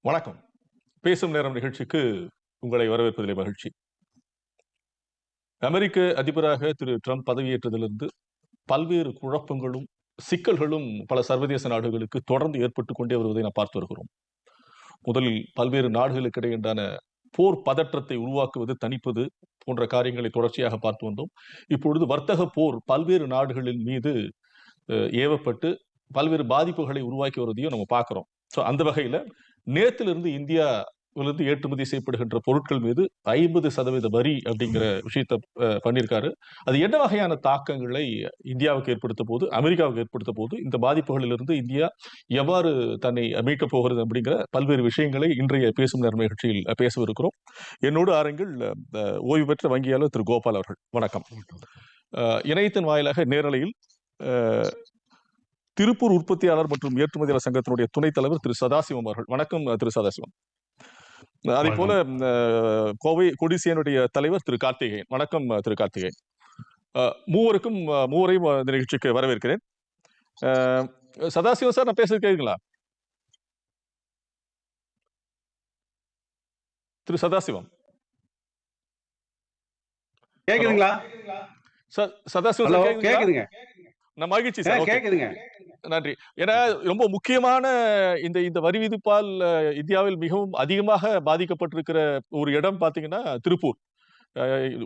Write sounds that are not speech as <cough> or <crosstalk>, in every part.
வணக்கம். பேசும் நேரம் நிகழ்ச்சிக்கு உங்களை வரவேற்பதிலே மகிழ்ச்சி. அமெரிக்க அதிபராக திரு ட்ரம்ப் பதவியேற்றதிலிருந்து பல்வேறு குழப்பங்களும் சிக்கல்களும் பல சர்வதேச நாடுகளுக்கு தொடர்ந்து ஏற்பட்டு கொண்டே வருவதை நாம் பார்த்து வருகிறோம். முதலில் பல்வேறு நாடுகளுக்கு இடையிலான போர் பதற்றத்தை உருவாக்குவது தணிப்பது போன்ற காரியங்களை தொடர்ச்சியாக பார்த்து வந்தோம். இப்பொழுது வர்த்தக போர் பல்வேறு நாடுகளின் மீது அஹ், ஏவப்பட்டு பல்வேறு பாதிப்புகளை உருவாக்கி வருவதையும் நம்ம பார்க்கிறோம். ஸோ அந்த வகையில இந்தியா இருந்து ஏற்றுமதி செய்யப்படுகின்ற பொருட்கள் மீது ஐம்பது சதவீத வரி அப்படிங்கிற விஷயத்தை அஹ், பண்ணியிருக்காரு. அது என்ன வகையான தாக்கங்களை இந்தியாவுக்கு ஏற்படுத்த போது அமெரிக்காவுக்கு ஏற்படுத்த போது இந்த பாதிப்புகளிலிருந்து இந்தியா எவ்வாறு தன்னை மீட்கப் போகிறது அப்படிங்கிற பல்வேறு விஷயங்களை இன்றைய பேசும் நேரம் நிகழ்ச்சியில் பேசவிருக்கிறோம். என்னோடு ஆரங்கில் ஓய்வு பெற்ற வங்கியாளர் திரு கோபால் அவர்கள். வணக்கம். இணையத்தின் வாயிலாக நேரலையில் திருப்பூர் உற்பத்தியாளர் மற்றும் ஏற்றுமதியாளர் சங்கத்தினுடைய துணைத் தலைவர் திரு சதாசிவம் அவர்கள். வணக்கம் திரு சதாசிவம். அதே போல கோவை கொடிசியனுடைய தலைவர் திரு கார்த்திகேயன். வணக்கம் திரு கார்த்திகேயன். மூவருக்கும் மூவரையும் இந்த நிகழ்ச்சிக்கு வரவேற்கிறேன். சதாசிவம் சார் நான் பேசுறது கேக்குங்களா திரு சதாசிவம். கேக்குதுங்களா? சதாசிவம்? கேக்குதுங்க. நான் மகிழ்ச்சி சார். கேக்குதுங்க. நன்றி. ஏன்னா ரொம்ப முக்கியமான இந்த இந்த வரி விதிப்பால் இந்தியாவில் மிகவும் அதிகமாக பாதிக்கப்பட்டிருக்கிற ஒரு இடம் பாத்தீங்கன்னா திருப்பூர்.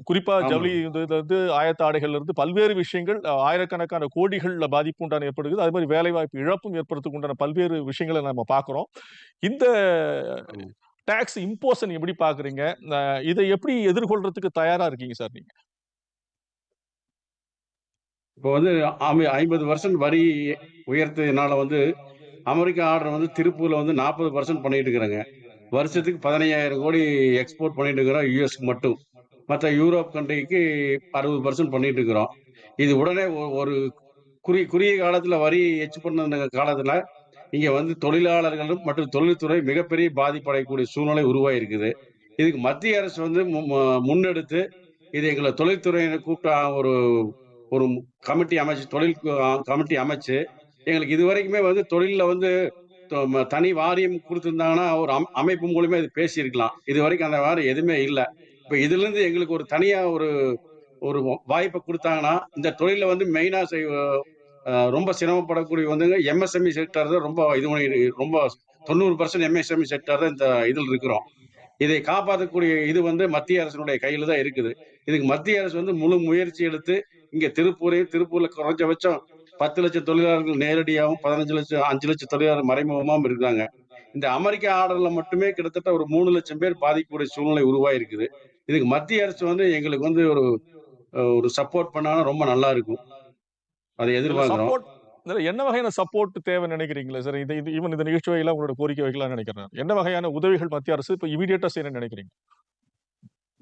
குறிப்பா. ஜவுளி இருந்து ஆயத்த ஆடைகள்ல இருந்து பல்வேறு விஷயங்கள் ஆயிரக்கணக்கான கோடிகள்ல பாதிப்பு உண்டான ஏற்படுகிறது. அது மாதிரி வேலை வாய்ப்பு இழப்பும் ஏற்படுறதுக்கு உண்டான பல்வேறு விஷயங்களை நம்ம பார்க்கிறோம் இந்த டாக்ஸ் இம்போசன் எப்படி பாக்குறீங்க? இதை எப்படி எதிர்கொள்றதுக்கு தயாரா இருக்கீங்க சார் நீங்க? இப்போ வந்து ஐம்பது பர்சன்ட் வரி உயர்த்ததுனால வந்து அமெரிக்கா ஆர்டர் வந்து திருப்பூர்ல வந்து நாற்பது பர்சன்ட் பண்ணிட்டு இருக்கிறாங்க. வருஷத்துக்கு பதினையாயிரம் கோடி எக்ஸ்போர்ட் பண்ணிட்டு இருக்கிறோம். யூஎஸ்க்கு மட்டும். மற்ற யூரோப் கண்ட்ரிக்கு அறுபது பர்சன்ட் பண்ணிட்டு இருக்கிறோம். இது உடனே ஒ- ஒரு குறி குறுகிய காலத்துல வரி எச்சு பண்ண காலத்துல இங்க வந்து தொழிலாளர்களும் மற்றும் தொழில்துறை மிகப்பெரிய பாதிப்படையக்கூடிய சூழ்நிலை உருவாயிருக்குது. இதுக்கு மத்திய அரசு வந்து மு- முன்னெடுத்து இது எங்களை தொழில்துறையினை கூப்பிட்ட ஒரு ஒரு கமிட்டி அமைச்சு தொழில் கமிட்டி அமைச்சு எங்களுக்கு இது வரைக்குமே வந்து தொழிலில் வந்து தனி வாரியம் கொடுத்துருந்தாங்கன்னா ஒரு அம்- அமைப்பு மூலியமா இது பேசியிருக்கலாம். இது வரைக்கும் அந்த வாரம் எதுவுமே இல்லை. இப்போ இதுலேருந்து எங்களுக்கு ஒரு தனியாக ஒரு ஒரு வாய்ப்பை கொடுத்தாங்கன்னா இந்த தொழிலில் வந்து மெயினாக செய் ரொம்ப சிரமப்படக்கூடிய வந்துங்க எம்எஸ்எம்இ செக்டர் தான் ரொம்ப இது பண்ணி ரொம்ப தொண்ணூறு பர்சன்ட் எம்எஸ்எம்இ செக்டர் தான் இந்த இதில் இருக்கிறோம். இதை காப்பாற்றக்கூடிய இது வந்து மத்திய அரசினுடைய கையில் தான் இருக்குது. இதுக்கு மத்திய அரசு வந்து முழு முயற்சி எடுத்து இங்க திருப்பூரையும் திருப்பூர்ல குறைஞ்சபட்சம் பத்து லட்சம் தொழிலாளர்கள் நேரடியாகவும் பதினஞ்சு லட்சம் அஞ்சு லட்சம் தொழிலாளர் மறைமுகமாகவும் இருக்காங்க இந்த அமெரிக்க ஆர்டர்ல மட்டுமே கிட்டத்தட்ட ஒரு மூணு லட்சம் பேர் பாதிக்கக்கூடிய சூழ்நிலை உருவாயிருக்குது. இதுக்கு மத்திய அரசு வந்து எங்களுக்கு வந்து ஒரு ஒரு சப்போர்ட் பண்ணாலும் ரொம்ப நல்லா இருக்கும். அதை எதிர்பார்க்கிறோம். என்ன வகையான சப்போர்ட் தேவை நினைக்கிறீங்களா சார் இது இது ஈவன் இந்த நிகழ்ச்சி வகையில உங்களோட கோரிக்கை வைக்கலாம்னு நினைக்கிறேன் என்ன வகையான உதவிகள் மத்திய அரசு இப்ப இமீடியட்டா செய்யணும்னு நினைக்கிறீங்க?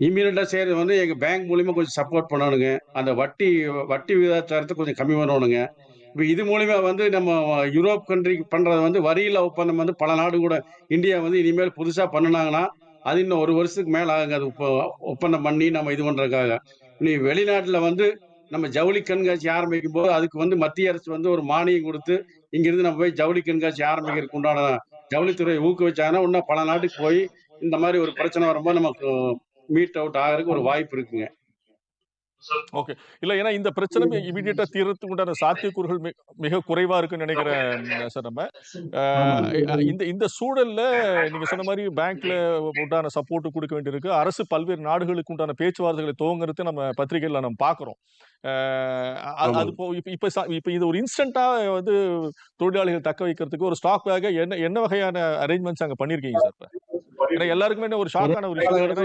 இம்மீடியட்டா செய்யறது வந்து எங்க பேங்க் மூலியமா கொஞ்சம் சப்போர்ட் பண்ணணுங்க. அந்த வட்டி வட்டி விகிதாச்சாரத்தை கொஞ்சம் கம்மி பண்ணணுங்க. இப்போ இது மூலியமா வந்து நம்ம யூரோப் கண்ட்ரிக்கு பண்றது வந்து வரியில் ஒப்பந்தம் வந்து பல நாடு கூட இந்தியா வந்து இனிமேல் புதுசா பண்ணுனாங்கன்னா அது இன்னும் ஒரு வருஷத்துக்கு மேல ஆகுங்க. அது ஒப்ப- ஒப்பந்தம் பண்ணி நம்ம இது பண்றதுக்காக. நீ வெளிநாட்டுல வந்து நம்ம ஜவுளி கண்காட்சி ஆரம்பிக்கும் போது அதுக்கு வந்து மத்திய அரசு வந்து ஒரு மானியம் கொடுத்து இங்கிருந்து நம்ம போய் ஜவுளி கண்காட்சி ஆரம்பிக்கிறதுக்கு உண்டான ஜவுளித்துறையை ஊக்குவிச்சாங்கன்னா இன்னும் பல நாட்டுக்கு போய் இந்த மாதிரி ஒரு பிரச்சனை வரும்போது நமக்கு மீட் அவுட் ஆகிறதுக்கு ஒரு வாய்ப்பு இருக்குங்க. ஓகே இல்ல ஏன்னா இந்த பிரச்சனை இமீடியட்டா தீர்றதுக்கு உண்டான சாத்தியக்கூறுகள் மிக குறைவா இருக்குன்னு நினைக்கிறேன் சார் நம்ம. இந்த இந்த சூழல்ல நீங்க சொன்ன மாதிரி பேங்க்ல உண்டான சப்போர்ட் கொடுக்க வேண்டியிருக்கு. அரசு பல்வேறு நாடுகளுக்கு உண்டான பேச்சுவார்த்தைகளை துவங்குறது நம்ம பத்திரிகையில நம்ம பாக்குறோம் அது போ இப்ப இப்ப ச- இப்ப இது ஒரு இன்ஸ்டன்டா வந்து தொழிலாளிகள் தக்க வைக்கிறதுக்கு ஒரு ஸ்டாக் பேக்க என்ன என்ன வகையான அரேஞ்ச்மெண்ட்ஸ் அங்க பண்ணிருக்கீங்க சார்? இப்ப எல்லாருக்குமே ஒரு ஷாக்கான ஒரு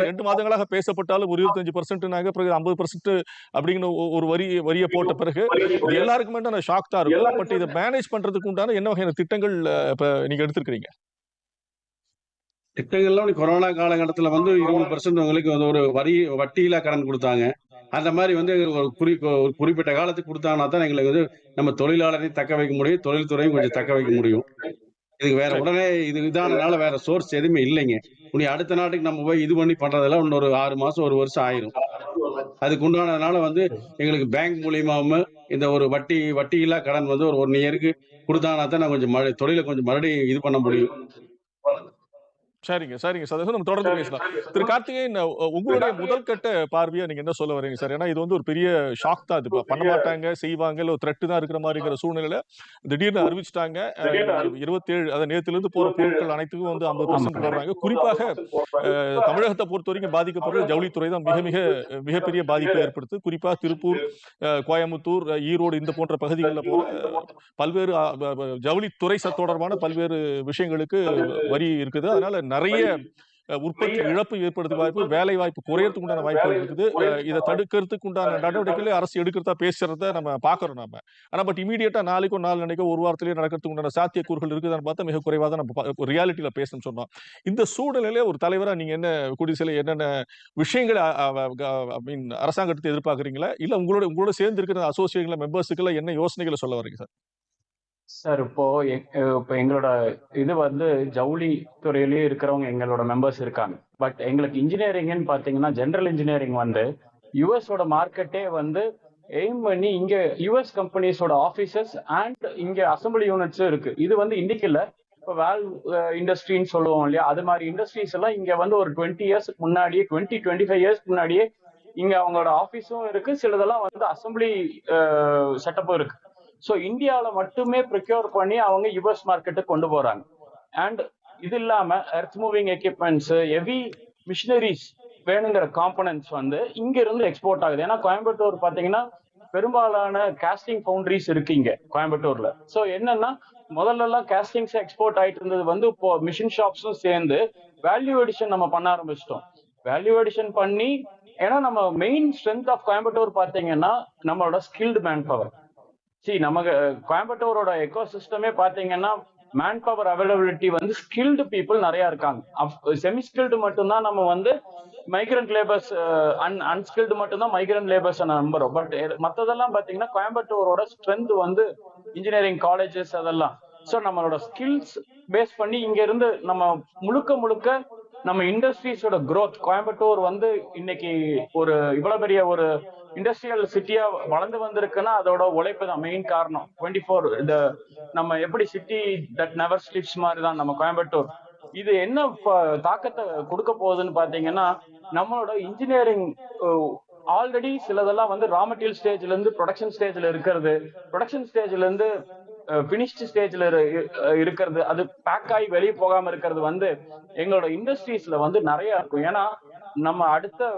ரெண்டு மாதங்களாக பேசப்பட்டாலும் ஒரு இருபத்தஞ்சு பர்சன்ட்னாங்க பிறகு ஐம்பது பர்சன்ட் அப்படிங்கிற ஒரு வரி வரியை போட்ட பிறகு எல்லாருக்குமே ஷாக் தான் இருக்கும். பட் இதை மேனேஜ் பண்றதுக்கு உண்டான என்ன வகையான திட்டங்கள் இப்ப நீங்க எடுத்திருக்கிறீங்க? திட்டங்கள்லாம் கொரோனா காலகட்டத்தில் வந்து இருபது பர்சன்ட் உங்களுக்கு வந்து ஒரு வரி வட்டியில்லா கடன் கொடுத்தாங்க. அந்த மாதிரி வந்து ஒரு குறி ஒரு குறிப்பிட்ட காலத்துக்கு கொடுத்தாங்கன்னா தான் எங்களுக்கு வந்து நம்ம தொழிலாளரையும் தக்க வைக்க முடியும் தொழில்துறையும் கொஞ்சம் தக்க வைக்க முடியும். இதுக்கு வேற. உடனே இது இதானனால வேற சோர்ஸ் எதுவுமே இல்லைங்க. இனி அடுத்த நாட்டுக்கு நம்ம போய் இது பண்ணி பண்றதெல்லாம் இன்னொரு ஆறு மாசம் ஒரு வருஷம் ஆயிரும். அதுக்கு உண்டானதுனால வந்து எங்களுக்கு பேங்க் மூலியமாவும் இந்த ஒரு வட்டி வட்டி இல்லா கடன் வந்து ஒரு ஒன் இயருக்கு கொடுத்தாங்கன்னா தான் நான் கொஞ்சம் தொழிலை கொஞ்சம் மறுபடியும் இது பண்ண முடியும். சரிங்க சரிங்க சார். நம்ம தொடர்ந்து பேசலாம். திரு கார்த்திகேயன் உங்களுடைய முதல் கட்ட பார்வையா நீங்க என்ன சொல்ல வரீங்க சார்? ஏன்னா இது வந்து ஒரு பெரிய ஷாக் தான். இது பண்ண மாட்டாங்க செய்வாங்க இல்ல ஒரு த்ரெட்டு தான் இருக்கிற மாதிரிங்கிற சூழ்நிலையில திடீர்னு அறிவிச்சிட்டாங்க. இருபத்தேழு அதை நேத்துல இருந்து போற பொருட்கள் அனைத்துக்கும் வந்து ஐம்பது பர்சன்ட் போடுறாங்க குறிப்பாக தமிழகத்தை பொறுத்த வரைக்கும் பாதிக்கப்படுற ஜவுளித்துறை தான் மிக மிக மிகப்பெரிய பாதிப்பை ஏற்படுத்து. குறிப்பா திருப்பூர் கோயம்புத்தூர் ஈரோடு இந்த போன்ற பகுதிகளில் போற பல்வேறு ஜவுளித்துறை தொடர்பான பல்வேறு விஷயங்களுக்கு வரி இருக்குது. அதனால நிறைய உற்பத்தி இழப்பு ஏற்படுறதுக்கு வாய்ப்பு வேலை வாய்ப்பு குறையறதுக்கு உண்டான வாய்ப்புகள் இருக்குது. இதை தடுக்கிறதுக்கு உண்டான நடவடிக்கைகளை அரசு எடுக்கிறதா பேசுறத நம்ம பாக்குறோம் நம்ம ஆனா பட் இமீடியட்டா நாளைக்கோ நாலு நாளைக்கோ ஒரு வாரத்திலேயே நடக்கிறதுக்கு உண்டான சாத்தியக்கூறுகள் இருக்குதான்னு பார்த்தா மிக குறைவா தான் நம்ம ரியாலிட்டியில பேசணும்னு சொன்னோம். இந்த சூழ்நிலையில ஒரு தலைவரா நீங்க என்ன குடிசையில என்னென்ன விஷயங்களை மீன் அரசாங்கத்தை எதிர்பார்க்கறீங்களா? இல்ல உங்களோட உங்களோட சேர்ந்து இருக்கிற அசோசியேஷன்ல மெம்பர்ஸுக்குள்ள என்ன யோசனைகளை சொல்ல வரீங்க சார்? சார் இப்போ எ- இப்போ எங்களோட இது வந்து ஜவுளி துறையிலேயே இருக்கிறவங்க எங்களோட மெம்பர்ஸ் இருக்காங்க. பட் எங்களுக்கு இன்ஜினியரிங்னு பார்த்தீங்கன்னா ஜென்ரல் இன்ஜினியரிங் வந்து யூஎஸோட மார்க்கெட்டே வந்து எய்ம் பண்ணி இங்க யூஎஸ் கம்பெனிஸோட ஆஃபீஸஸ் அண்ட் இங்க அசம்பிளி யூனிட்ஸும் இருக்கு. இது வந்து இன்னைக்கு இல்ல. இப்போ வேல் இண்டஸ்ட்ரின்னு சொல்லுவோம் இல்லையா? அது மாதிரி இண்டஸ்ட்ரீஸ் எல்லாம் இங்க வந்து ஒரு டுவெண்ட்டி இயர்ஸ்க்கு முன்னாடியே டுவெண்ட்டி டுவெண்ட்டி ஃபைவ் இயர்ஸ்க்கு முன்னாடியே இங்க அவங்களோட ஆஃபீஸும் இருக்கு. சிலதெல்லாம் வந்து அசம்பிளி செட்டப்பும் இருக்கு. ஸோ இந்தியாவில் மட்டுமே ப்ரிக்யூர் பண்ணி அவங்க யுஎஸ் மார்க்கெட்டுக்கு கொண்டு போறாங்க. அண்ட் இது இல்லாம earth moving equipments heavy machineries வேணுங்கிற காம்பனன்ட்ஸ் வந்து இங்க இருந்து எக்ஸ்போர்ட் ஆகுது. ஏன்னா கோயம்புத்தூர் பாத்தீங்கன்னா பெரும்பாலான காஸ்டிங் ஃபவுண்டரிஸ் இருக்கு இங்க கோயம்புத்தூர்ல. ஸோ என்னன்னா முதல்ல எல்லாம் காஸ்டிங்ஸ் எக்ஸ்போர்ட் ஆயிட்டு இருந்தது வந்து இப்போ மிஷின் ஷாப்ஸும் சேர்ந்து வேல்யூ எடிஷன் நம்ம பண்ண ஆரம்பிச்சிட்டோம். வேல்யூ எடிஷன் பண்ணி ஏன்னா நம்ம மெயின் ஸ்ட்ரென்த் ஆஃப் கோயம்புத்தூர் பாத்தீங்கன்னா நம்மளோட ஸ்கில்டு மேன் பவர் சி நமக்கு கோயம்புத்தூரோட எக்கோ சிஸ்டமே பாத்தீங்கன்னா மேன் பவர் அவைலபிலிட்டி வந்து ஸ்கில்டு பீப்புள் நிறைய இருக்காங்க. செமி ஸ்கில்டு மட்டும்தான் நம்ம வந்து மைக்ரண்ட் லேபர்ஸ் அன் அன்ஸ்கில்டு மட்டும்தான் மைக்ரண்ட் லேபர்ஸ் நம்புறோம். பட் மற்றதெல்லாம் பாத்தீங்கன்னா கோயம்புத்தூரோட ஸ்ட்ரென்த் வந்து இன்ஜினியரிங் காலேஜஸ் அதெல்லாம். ஸோ நம்மளோட ஸ்கில்ஸ் பேஸ் பண்ணி இங்க இருந்து நம்ம முழுக்க முழுக்க நம்ம இண்டஸ்ட்ரீஸோட க்ரோத் கோயம்புத்தூர் வந்து இன்னைக்கு ஒரு இவ்வளவு பெரிய ஒரு இண்டஸ்ட்ரியல் சிட்டியா வளர்ந்து வந்திருக்குன்னா அதோட உழைப்பு தான் மெயின் காரணம். டுவெண்ட்டி ஃபோர் இந்த நம்ம எப்படி சிட்டி தட் நெவர் ஸ்லிப்ஸ் மாதிரி தான் நம்ம கோயம்புத்தூர். இது என்ன தாக்கத்தை கொடுக்க போகுதுன்னு பாத்தீங்கன்னா நம்மளோட இன்ஜினியரிங் ஆல்ரெடி சிலதெல்லாம் வந்து ரா மெட்டீரியல் ஸ்டேஜ்ல இருந்து ப்ரொடக்ஷன் ஸ்டேஜ்ல இருக்கிறது. ப்ரொடக்ஷன் ஸ்டேஜ்ல இருந்து பினிஷ்டு ஸ்டேஜ்ல இருக்கிறது. அது பேக் ஆகி வெளியே போகாம இருக்கிறது வந்து எங்களோட இண்டஸ்ட்ரீஸ்ல வந்து நிறைய இருக்கும். ஏன்னா நம்ம அடுத்த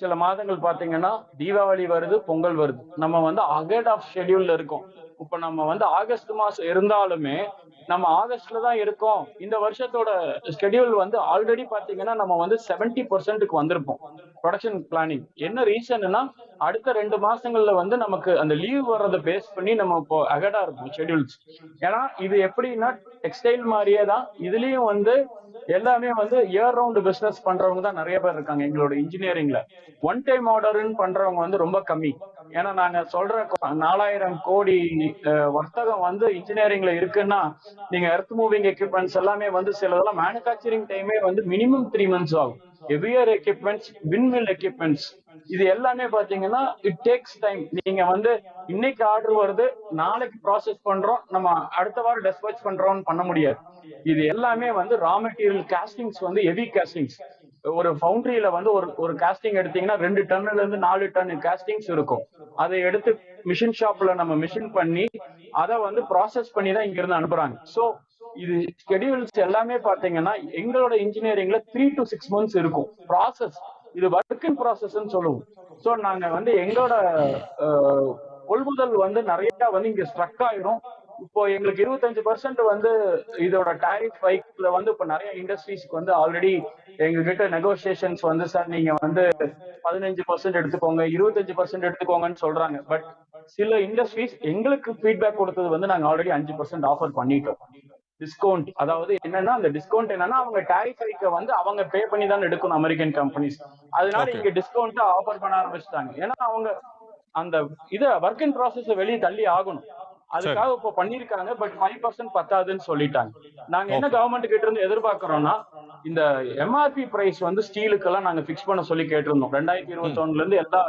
சில மாதங்கள் பாத்தீங்கன்னா தீபாவளி வருது பொங்கல் வருது. நம்ம வந்து அகேட் ஆஃப் ஷெடியூல்ல இருக்கோம். இப்ப நம்ம வந்து ஆகஸ்ட் மாசம் இருந்தாலுமே நம்ம ஆகஸ்ட்ல தான் இருக்கோம். இந்த வருஷத்தோட ஸ்கெடியூல் வந்து ஆல்ரெடி பாத்தீங்கன்னா நம்ம வந்து செவன்டி பர்சன்ட்டுக்கு வந்திருப்போம். ப்ரொடக்ஷன் பிளானிங் என்ன ரீசன்னா அடுத்த ரெண்டு மாசங்கள்ல வந்து நமக்கு அந்த லீவ் வர்றதை பேஸ் பண்ணி நம்ம இப்போ அகடா இருக்கும் ஷெட்யூல்ஸ் ஏன்னா இது எப்படின்னா டெக்ஸ்டைல் மாதிரியே தான். இதுலயும் வந்து எல்லாமே வந்து இயர் ரவுண்ட் பிசினஸ் பண்றவங்க தான் நிறைய பேர் இருக்காங்க எங்களோட இன்ஜினியரிங்ல ஒன் டைம் ஆர்டர்னு பண்றவங்க வந்து ரொம்ப கம்மி. ஏன்னா நாங்க சொல்ற நாலாயிரம் கோடி வர்த்தகம் வந்து இன்ஜினியரிங்ல இருக்குன்னா நீங்க எர்த் மூவிங் எக்யூப்மெண்ட்ஸ் எல்லாமே வந்து சிலதெல்லாம் மேனுஃபேக்சரிங் டைமே வந்து மினிமம் த்ரீ மந்த்ஸ் ஆகும். ஹெவியர் எக்யூப்மெண்ட்ஸ் விண்மில் எக்யூப்மெண்ட்ஸ் இது எல்லாமே பாத்தீங்கன்னா இட் டேக்ஸ் டைம் நீங்க வந்து இன்னைக்கு ஆர்டர் வருது நாளைக்கு ப்ராசஸ் பண்றோம் நம்ம அடுத்த வாரம் டெஸ்பேச் பண்றோம்னு பண்ண முடியாது. இது எல்லாமே வந்து ரா மெட்டீரியல் காஸ்டிங்ஸ் வந்து ஹெவி காஸ்டிங்ஸ் ஒரு ஃபவுண்டரியில வந்து ஒரு ஒரு காஸ்டிங் எடுத்தீங்கன்னா ரெண்டு டன்னுல இருந்து நாலு டன் காஸ்டிங்ஸ் இருக்கும். அதை எடுத்து மிஷின் ஷாப்ல நம்ம மிஷின் பண்ணி அதை வந்து ப்ராசஸ் பண்ணி தான் இங்க இருந்து அனுப்புறாங்க. சோ இது ஸ்கெடியூல்ஸ் எல்லாமே பாத்தீங்கன்னா எங்களோட இன்ஜினியரிங்ல த்ரீ டு சிக்ஸ் மந்த்ஸ் இருக்கும். ப்ராசஸ் இது ஒர்க் இன் ப்ராசஸ்ன்னு சொல்லுவோம். சோ நாங்க வந்து எங்களோட கொள்முதல் வந்து நிறைய வந்து இங்க ஸ்ட்ரக் ஆயிரும் இப்போ எங்களுக்கு இருபத்தஞ்சு பர்சன்ட் வந்து இதோட டாரிஃப் ஹைக்ல வந்து இப்போ நிறைய இண்டஸ்ட்ரீஸ்க்கு வந்து ஆல்ரெடி எங்க கிட்ட நெகோசியேஷன்ஸ் வந்து சார் நீங்க வந்து பதினஞ்சு பர்சன்ட் எடுத்துக்கோங்க இருபத்தஞ்சு பர்சன்ட் எடுத்துக்கோங்கன்னு சொல்றாங்க. பட் சில இண்டஸ்ட்ரீஸ் எங்களுக்கு ஃபீட்பேக் கொடுத்தது வந்து நாங்க ஆல்ரெடி அஞ்சு பர்சன்ட் ஆஃபர் பண்ணிட்டோம். டிஸ்கவுண்ட் அதாவது என்னன்னா அந்த டிஸ்கவுண்ட் என்னன்னா அவங்க டாரிஃப் ஹைக்க வந்து அவங்க பே பண்ணி தான் எடுக்கணும் அமெரிக்கன் கம்பெனிஸ் அதனால. இங்க டிஸ்கவுண்ட் ஆஃபர் பண்ண ஆரம்பிச்சிட்டாங்க. ஏன்னா அவங்க அந்த இத ஒர்க் இன் ப்ராசஸ் வெளியே தள்ளி ஆகணும். அதுக்காக இப்போ பண்ணிருக்காங்க பட் ஃபைவ் பர்சன்ட் பத்தாதுன்னு சொல்லிட்டாங்க. நாங்க என்ன. கவர்மெண்ட் கிட்ட இருந்து எதிர்பார்க்கறோம்னா இந்த எம்ஆர்பி பிரைஸ் வந்து ஸ்டீலுக்கு எல்லாம் நாங்க பிக்ஸ் பண்ண சொல்லி கேட்டிருந்தோம். ரெண்டாயிரத்தி இருபத்தி இருந்து எல்லா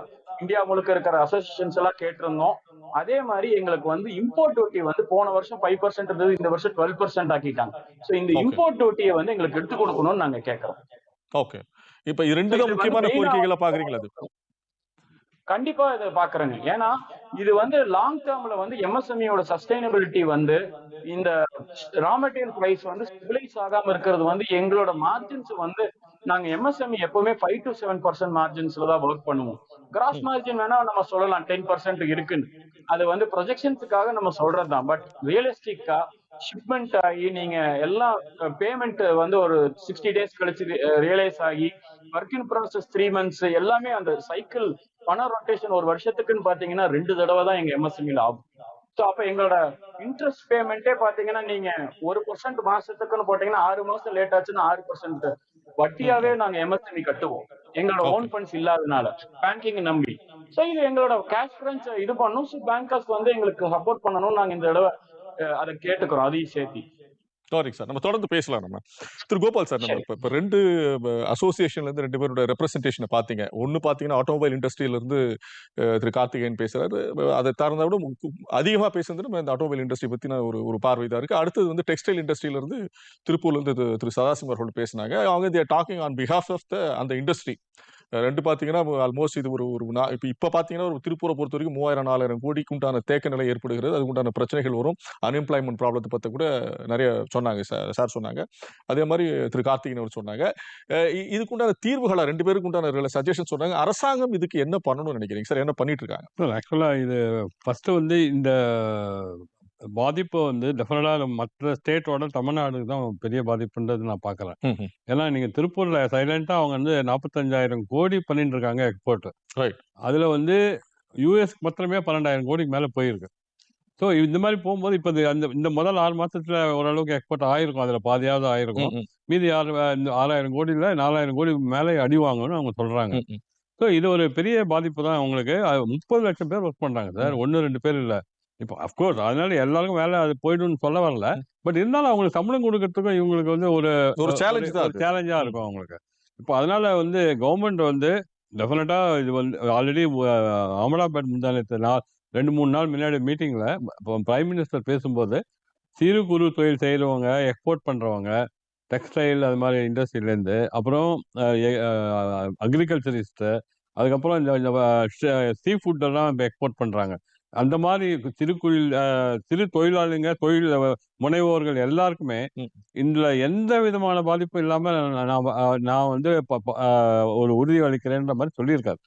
இந்தியா முழுக்க இருக்கிற அசோசியேஷன்ஸ் எல்லாம் கேட்டிருந்தோம். அதே மாதிரி எங்களுக்கு வந்து இம்போர்ட் டியூட்டி வந்து போன வருஷம் ஃபைவ் பர்சன்ட் இருந்தது இந்த வருஷம் டுவெல் பர்சன்ட் ஆக்கிட்டாங்க. ஸோ இந்த. இம்போர்ட் டியூட்டியை வந்து எங்களுக்கு எடுத்து கொடுக்கணும்னு நாங்க கேட்கறோம். ஓகே இப்ப வந்து முக்கியமான கோரிக்கைகளா பாக்குறீங்களா கண்டிப்பா இதை பாக்குறேங்க. ஏன்னா இது வந்து லாங் டேர்ம்ல வந்து எம்எஸ்எம்இயோட சஸ்டைனபிலிட்டி வந்து இந்த ரா மெட்டீரியல் பிரைஸ் வந்து ஸ்டெபிலைஸ் ஆகாம இருக்கிறது வந்து எங்களோட மார்ஜின்ஸ் வந்து நாங்க எம்எஸ்எம்இ எப்பவுமே ஃபைவ் டு செவன் பர்சன்ட் மார்ஜின்ஸ்ல தான் ஒர்க் பண்ணுவோம். கிராஸ் மார்ஜின் வேணா நம்ம சொல்லலாம் டென் பர்சன்ட் இருக்குன்னு. அது வந்து ப்ரொஜெக்ஷன்ஸுக்காக நம்ம சொல்றது தான் பட் ரியலிஸ்டிக்கா ஷிப்மெண்ட் ஆகி நீங்க எல்லாம் பேமெண்ட் வந்து ஒரு சிக்ஸ்டி டேஸ் கழிச்சு ரியலைஸ் ஆகி work in process three months எல்லாமே அந்த சைக்கிள் பண ரொட்டேஷன் ஒரு வருஷத்துக்குன்னு பாத்தீங்கன்னா ரெண்டு தடவை தான் எங்க எம்எஸ்எம்இல ஆகும். ஸோ அப்ப எங்களோட இன்ட்ரெஸ்ட் பேமெண்ட்டே பாத்தீங்கன்னா நீங்க ஒரு பர்சன்ட் மாசத்துக்குன்னு போட்டீங்கன்னா ஆறு மாசம் லேட் ஆச்சுன்னா ஆறு பர்சன்ட் வட்டியாவே நாங்க எம்எஸ்எம்இ கட்டுவோம். எங்களோட ஓன் ஃபண்ட்ஸ் இல்லாதனால பேங்கிங் நம்பி. ஸோ இது எங்களோட கேஷ் கிரன்ச் இது பண்ணும். ஸோ பேங்கர்ஸ் வந்து எங்களுக்கு சப்போர்ட் பண்ணணும் நாங்க இந்த தடவை அதை கேட்டுக்கிறோம். அதையும் சேர்த்து. சாரி சார் நம்ம தொடர்ந்து பேசலாம் நம்ம. திரு கோபால் சார் நம்ம. இப்ப ரெண்டு அசோசியேஷன்ல இருந்து ரெண்டு பேரோட ரெப்ரசன்டேஷனை பாத்தீங்க. ஒன்னு பாத்தீங்கன்னா ஆட்டோமொபைல் இண்டஸ்ட்ரியில இருந்து திரு கார்த்திகேயன் பேசுறாரு. அதை சார்ந்த விட மு- அதிகமா பேசுறது நம்ம இந்த ஆட்டோமொபைல் இண்டஸ்ட்ரி பத்தின ஒரு ஒரு பார்வை தான் இருக்கு. அடுத்தது வந்து டெக்ஸ்டைல் இண்டஸ்ட்ரியில இருந்து திருப்பூர்ல இருந்து திரு- சதாசிவம் அவர்கள் பேசினாங்க. அவங்க they're talking on behalf of the அந்த இண்டஸ்ட்ரி ரெண்டு பார்த்தீங்கன்னா ஆல்மோஸ்ட் இது ஒரு ஒரு நா- இப்போ இப்போ பார்த்தீங்கன்னா ஒரு திருப்பூரை பொறுத்த வரைக்கும் மூவாயிரம் நாலாயிரம் கோடிக்கு உண்டான தேக்க நிலை ஏற்படுகிறது. அதுக்கு உண்டான பிரச்சனைகள் வரும். அன்எம்ப்ளாய்மெண்ட் ப்ராப்ளத்தை பற்றி கூட நிறைய சொன்னாங்க சார் சார் சொன்னாங்க. அதே மாதிரி திரு கார்த்திகன் அவர் சொன்னாங்க. இதுக்குண்டான தீர்வுகளா ரெண்டு பேருக்கு உண்டான சஜஷன் சொன்னாங்க. அரசாங்கம் இதுக்கு என்ன பண்ணணும்னு நினைக்கிறீங்க? சார் என்ன பண்ணிட்டு இருக்காங்க? ஆக்சுவலாக இது ஃபஸ்ட்டு வந்து இந்த பாதிப்பு வந்து டெஃபினட்டாக மற்ற ஸ்டேட்டோட தமிழ்நாடுக்கு தான் பெரிய பாதிப்புன்றது நான் பார்க்குறேன். ஏன்னா நீங்கள் திருப்பூரில் சைலண்ட்டாக அவங்க வந்து நாற்பத்தஞ்சாயிரம் கோடி பண்ணிட்டு இருக்காங்க எக்ஸ்போர்ட் Right. அதில் வந்து யூஎஸ் மாத்திரமே பன்னெண்டாயிரம் கோடிக்கு மேலே போயிருக்கு. ஸோ இந்த மாதிரி போகும்போது இப்போ அந்த இந்த முதல் ஆறு மாசத்துல ஓரளவுக்கு எக்ஸ்போர்ட் ஆயிருக்கும். அதில் பாதியாவது ஆயிருக்கும். மீதி ஆறு இந்த ஆறாயிரம் கோடியில் நாலாயிரம் கோடி மேலே அடி வாங்கணும்னு அவங்க ம். ஸோ இது ஒரு பெரிய பாதிப்பு தான் அவங்களுக்கு. முப்பது லட்சம் பேர் ஒர்க் பண்றாங்க சார். ஒன்று ரெண்டு பேர் இல்லை. இப்போ அஃப்கோர்ஸ் அதனால எல்லாருக்கும் வேலை அது போயிடும்னு சொல்ல வரல. பட் இருந்தாலும் அவங்களுக்கு சம்பளம் கொடுக்கறதுக்கும் இவங்களுக்கு வந்து ஒரு ஒரு சேலஞ்ச் தான். சேலஞ்சா இருக்கும் அவங்களுக்கு. இப்போ அதனால வந்து கவர்மெண்ட் வந்து டெஃபினட்டா இது வந்து ஆல்ரெடி அமலாபாத் முந்தானத்து நாள் ரெண்டு மூணு நாள் முன்னாடி மீட்டிங்ல பிரைம் மினிஸ்டர் பேசும்போது சிறு குறு தொழில் செய்கிறவங்க எக்ஸ்போர்ட் பண்றவங்க டெக்ஸ்டைல் அது மாதிரி இண்டஸ்ட்ரியிலேருந்து அப்புறம் அக்ரிகல்ச்சரிஸ்ட்டு அதுக்கப்புறம் இந்த சீ ஃபுட்டெல்லாம் இப்போ எக்ஸ்போர்ட் பண்ணுறாங்க அந்த மாதிரி அஹ், சிறு தொழிலாளிங்க தொழில் முனைவோர்கள் எல்லாருக்குமே. இதுல எந்த விதமான பாதிப்பும் இல்லாம நான் நான் வந்து ஒரு உறுதி அளிக்கிறேன்ற மாதிரி சொல்லியிருக்காரு.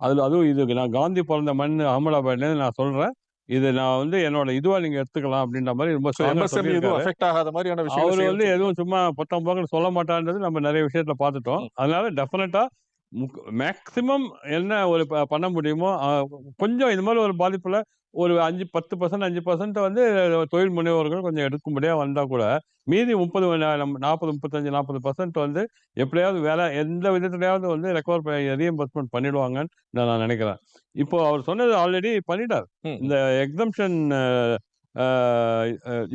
அதுல அதுவும் இது நான் காந்தி பிறந்த மண் அகமதாபாத்ல நான் சொல்றேன் இது நான் வந்து என்னோட இதுவா நீங்க எடுத்துக்கலாம் அப்படின்ற மாதிரி ரொம்ப அவர் வந்து. எதுவும் சும்மா பொத்தம் போக்கன்னு சொல்ல மாட்டான்றது நம்ம நிறைய விஷயத்துல பார்த்துட்டோம் அதனால டெஃபினட்டா மேக்சிமம் என்ன ஒரு பண்ண முடியுமோ கொஞ்சம் இது மாதிரி ஒரு பாதிப்புல ஒரு அஞ்சு பத்து பர்சன்ட் அஞ்சு பர்சன்ட் வந்து தொழில் முனைவோர்கள் கொஞ்சம் எடுக்கும்படியா வந்தா கூட மீதி முப்பது நாற்பது முப்பத்தஞ்சு நாற்பது பர்சன்ட் வந்து எப்படியாவது வேலை எந்த விதத்துலயாவது வந்து ரெக்கவர் ரீஎம்பர்ஸ்மெண்ட் பண்ணிடுவாங்கன்னு நான் நான் நினைக்கிறேன். இப்போ அவர் சொன்னது ஆல்ரெடி பண்ணிட்டார். இந்த எக்ஸம்ஷன்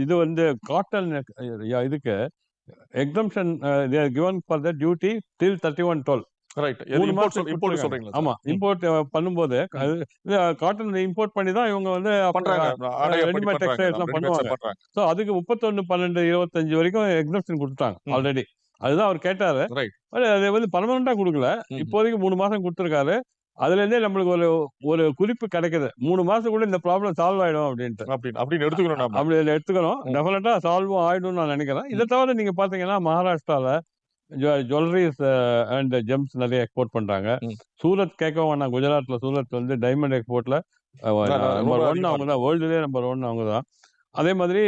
இது வந்து காட்டன் இதுக்கு exemption given for the duty till thirty one twelve சொல்றீங்களா ஆமா. இம்போர்ட் பண்ணும்போது காட்டன் இம்போர்ட் பண்ணி தான் இவங்க வந்து ரெடிமேட் ready-made பண்ணுவாங்க. ஸோ அதுக்கு முப்பத்தொன்னு பன்னெண்டு இருபத்தஞ்சு வரைக்கும் எக்ஸம்ஷன் கொடுத்துட்டாங்க. ஆல்ரெடி அதுதான் அவர் கேட்டாரு. அது வந்து பர்மனண்டா கொடுக்கல. இப்போதைக்கு மூணு மாசம் கொடுத்துருக்காரு. அதுல இருந்தே நம்மளுக்கு ஒரு ஒரு குறிப்பு கிடைக்குது. மூணு மாசத்துக்குள்ள இந்த ப்ராப்ளம் சால்வ் ஆயிடும் அப்படின்ட்டு. அப்படின்னு அப்படின்னு எடுத்துக்கணும் அப்படி எடுத்துக்கணும். டெஃபினட்டா சால்வும் ஆயிடும்னு நான் நினைக்கிறேன். இதை தவிர நீங்க பாத்தீங்கன்னா மகாராஷ்டிரால ஜுவல்லரிஸ் அண்ட் ஜெம்ஸ் நிறைய எக்ஸ்போர்ட் பண்றாங்க. சூரத் கேட்க வேணாம். குஜராத்ல சூரத் வந்து டைமண்ட் எக்ஸ்போர்ட்ல நம்பர் ஒன் அவங்க தான். வேர்ல்டுலேயே நம்பர் ஒன் அவங்க தான். அதே மாதிரி